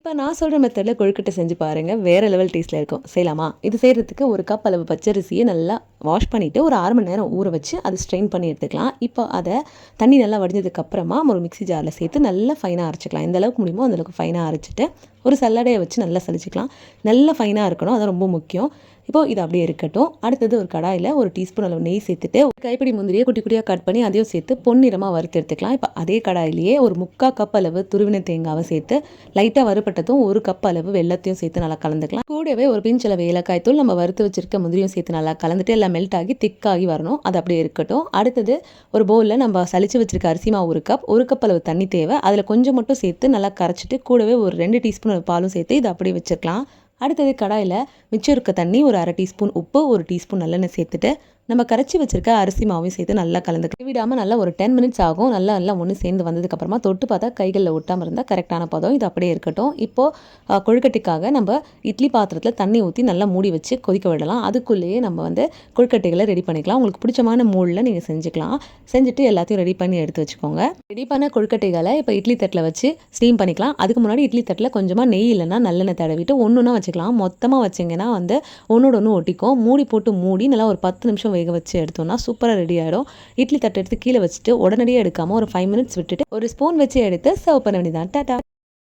இப்போ நான் சொல்கிற மெத்தடில் கொழுக்கட்டை செஞ்சு பாருங்கள் வேறு லெவல் டேஸ்ட்டில் இருக்கும். செய்யலாமா? இது செய்கிறதுக்கு ஒரு கப் அளவு பச்சரிசியை நல்லா வாஷ் பண்ணிவிட்டு ஒரு அரை மணி நேரம் ஊற வச்சு அது ஸ்ட்ரெயின் பண்ணி எடுத்துக்கலாம். இப்போ அதை தண்ணி நல்லா வடிஞ்சதுக்கப்புறமா ஒரு மிக்சி ஜாரில் சேர்த்து நல்லா ஃபைனாக அரைச்சிக்கலாம். எந்த அளவுக்கு முடியுமோ அந்தளவுக்கு ஃபைனாக அரைச்சிட்டு ஒரு சல்லடையை வச்சு நல்லா சலிச்சிக்கலாம் நல்லா ஃபைனாக இருக்கணும். அதான் ரொம்ப முக்கியம். இப்போ இது அப்படியே இருக்கட்டும். அடுத்தது ஒரு கடாயில் ஒரு டீஸ்பூன் அளவு நெய் சேர்த்துட்டு ஒரு கைப்பிடி முந்திரியை குட்டி குட்டியாக கட் பண்ணி அதையும் சேர்த்து பொன்னிறமாக வறுத்து எடுத்துக்கலாம். இப்போ அதே கடாயிலேயே ஒரு முக்கால் கப் அளவு துருவின தேங்காவை சேர்த்து லைட்டாக வறுப்பட்டதும் ஒரு கப் அளவு வெள்ளத்தையும் சேர்த்து நல்லா கலந்துக்கலாம். கூடவே ஒரு பிஞ்ச் அளவு ஏலக்காய் தூள் நம்ம வறுத்து வச்சிருக்க முந்திரியும் சேர்த்து நல்லா கலந்துட்டு எல்லாம் மெல்ட் ஆகி திக்காகி வரணும். அது அப்படியே இருக்கட்டும். அடுத்தது ஒரு பவுலில் நம்ம சளிச்சு வச்சிருக்க அரிசி மாவு ஒரு கப் ஒரு கப் அளவு தண்ணி தேவை. அதில் கொஞ்சம் மட்டும் சேர்த்து நல்லா கரைச்சிட்டு கூடவே ஒரு ரெண்டு டீஸ்பூன் பாலும் சேர்த்து இதை அப்படியே வச்சிருக்கலாம். அடுத்தது கடாயில் மிச்சம் இருக்க தண்ணி ஒரு அரை டீஸ்பூன் உப்பு ஒரு டீஸ்பூன் நல்லெண்ணெய் சேர்த்துட்டு நம்ம கரைச்சி வச்சிருக்க அரிசி மாவையும் சேர்த்து நல்லா கலந்து விடாமல் நல்லா ஒரு டென் மினிட்ஸ் ஆகும். நல்லா நல்லா ஒன்று சேர்ந்து வந்ததுக்கப்புறமா தொட்டு பார்த்தா கைகளில் ஒட்டாமல் இருந்தால் கரெக்டான பதம். இது அப்படியே இருக்கட்டும். இப்போது கொழுக்கட்டைக்காக நம்ம இட்லி பாத்திரத்தில் தண்ணி ஊற்றி நல்லா மூடி வச்சு கொதிக்க விடலாம். அதுக்குள்ளேயே நம்ம வந்து கொழுக்கட்டைகளை ரெடி பண்ணிக்கலாம். உங்களுக்கு பிடிச்சமான மூடில் நீங்கள் செஞ்சுக்கலாம். செஞ்சுட்டு எல்லாத்தையும் ரெடி பண்ணி எடுத்து வச்சுக்கோங்க. ரெடி பண்ண கொழுக்கட்டைகளை இப்போ இட்லி தட்டில் வச்சு ஸ்டீம் பண்ணிக்கலாம். அதுக்கு முன்னாடி இட்லி தட்டில் கொஞ்சமாக நெய் இல்லைன்னா நல்லெண்ணெய் தடவிட்டு ஒன்று ஒன்றா வச்சுக்கலாம். மொத்தமாக வச்சிங்கன்னா வந்து ஒன்றோட ஒன்று ஒட்டிக்கும். மூடி போட்டு மூடி நல்லா ஒரு பத்து நிமிஷம் வேக வச்சு எடுத்தோம்னா சூப்பராக ரெடி ஆகிடும் இட்லி தட்டை எடுத்து கீழே வச்சுட்டு உடனடியாக எடுக்காமல் ஒரு ஃபைவ் மினிட்ஸ் விட்டுட்டு ஒரு ஸ்பூன் வச்சு எடுத்து சர்வ் பண்ண வேண்டியதான் டாட்டா.